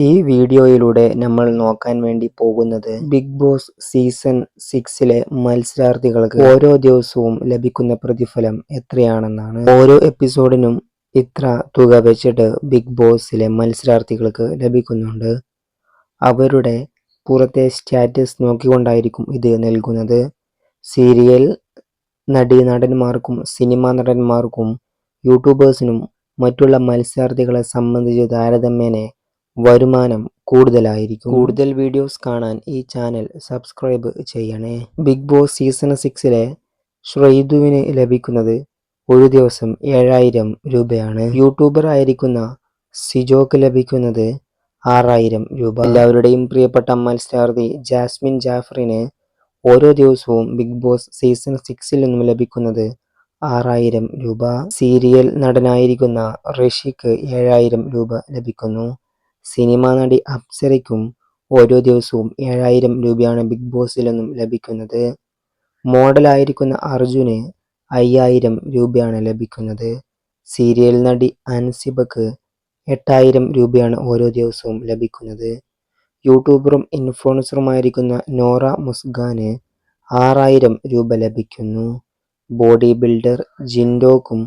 ഈ വീഡിയോയിലൂടെ നമ്മൾ നോക്കാൻ വേണ്ടി പോകുന്നത് ബിഗ് ബോസ് സീസൺ സിക്സിലെ മത്സരാർത്ഥികൾക്ക് ഓരോ ദിവസവും ലഭിക്കുന്ന പ്രതിഫലം എത്രയാണെന്നാണ്. ഓരോ എപ്പിസോഡിനും ഇത്ര തുക വെച്ചിട്ട് ബിഗ് ബോസിലെ മത്സരാർത്ഥികൾക്ക് ലഭിക്കുന്നുണ്ട്. അവരുടെ പുറത്തെ സ്റ്റാറ്റസ് നോക്കിക്കൊണ്ടായിരിക്കും ഇത് നൽകുന്നത്. സീരിയൽ നടി നടന്മാർക്കും സിനിമാ നടന്മാർക്കും യൂട്യൂബേഴ്സിനും മറ്റുള്ള മത്സരാർത്ഥികളെ സംബന്ധിച്ച് താരതമ്യേന വരുമാനം കൂടുതലായിരിക്കും. കൂടുതൽ വീഡിയോസ് കാണാൻ ഈ ചാനൽ സബ്സ്ക്രൈബ് ചെയ്യണേ. ബിഗ് ബോസ് സീസൺ സിക്സിലെ ശ്രീതുവിന് ലഭിക്കുന്നത് ഒരു ദിവസം ഏഴായിരം രൂപയാണ്. യൂട്യൂബർ ആയിരിക്കുന്ന സിജോക്ക് ലഭിക്കുന്നത് ആറായിരം രൂപ. എല്ലാവരുടെയും പ്രിയപ്പെട്ട മത്സരാർത്ഥി ജാസ്മിൻ ജാഫറിന് ഓരോ ദിവസവും ബിഗ് ബോസ് സീസൺ സിക്സിൽ നിന്നും ലഭിക്കുന്നത് ആറായിരം രൂപ. സീരിയൽ നടനായിരിക്കുന്ന ഋഷിക്ക് ഏഴായിരം രൂപ ലഭിക്കുന്നു. സിനിമാ നടി അപ്സരയ്ക്കും ഓരോ ദിവസവും ഏഴായിരം രൂപയാണ് ബിഗ് ബോസിൽ നിന്നും ലഭിക്കുന്നത്. മോഡലായിരിക്കുന്ന അർജുന് അയ്യായിരം രൂപയാണ് ലഭിക്കുന്നത്. സീരിയൽ നടി അൻസിബക്ക് എട്ടായിരം രൂപയാണ് ഓരോ ദിവസവും ലഭിക്കുന്നത്. യൂട്യൂബറും ഇൻഫ്ലുവൻസറുമായിരിക്കുന്ന നോറ മുസ്ഗാന് ആറായിരം രൂപ ലഭിക്കുന്നു. ബോഡി ബിൽഡർ ജിൻഡോക്കും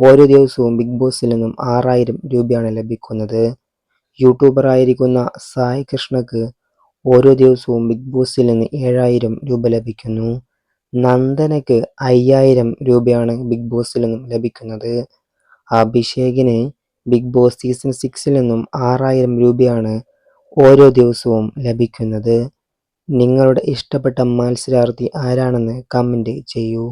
ഓരോ ദിവസവും ബിഗ് ബോസിൽ നിന്നും ആറായിരം രൂപയാണ് ലഭിക്കുന്നത്. യൂട്യൂബറായിരിക്കുന്ന സായ് കൃഷ്ണക്ക് ഓരോ ദിവസവും ബിഗ് ബോസിൽ നിന്ന് ഏഴായിരം രൂപ ലഭിക്കുന്നു. നന്ദനക്ക് അയ്യായിരം രൂപയാണ് ബിഗ് ബോസിൽ നിന്നും ലഭിക്കുന്നത്. അഭിഷേകിന് ബിഗ് ബോസ് സീസൺ സിക്സിൽ നിന്നും ആറായിരം രൂപയാണ് ഓരോ ദിവസവും ലഭിക്കുന്നത്. നിങ്ങളുടെ ഇഷ്ടപ്പെട്ട മത്സരാർത്ഥി ആരാണെന്ന് കമന്റ് ചെയ്യൂ.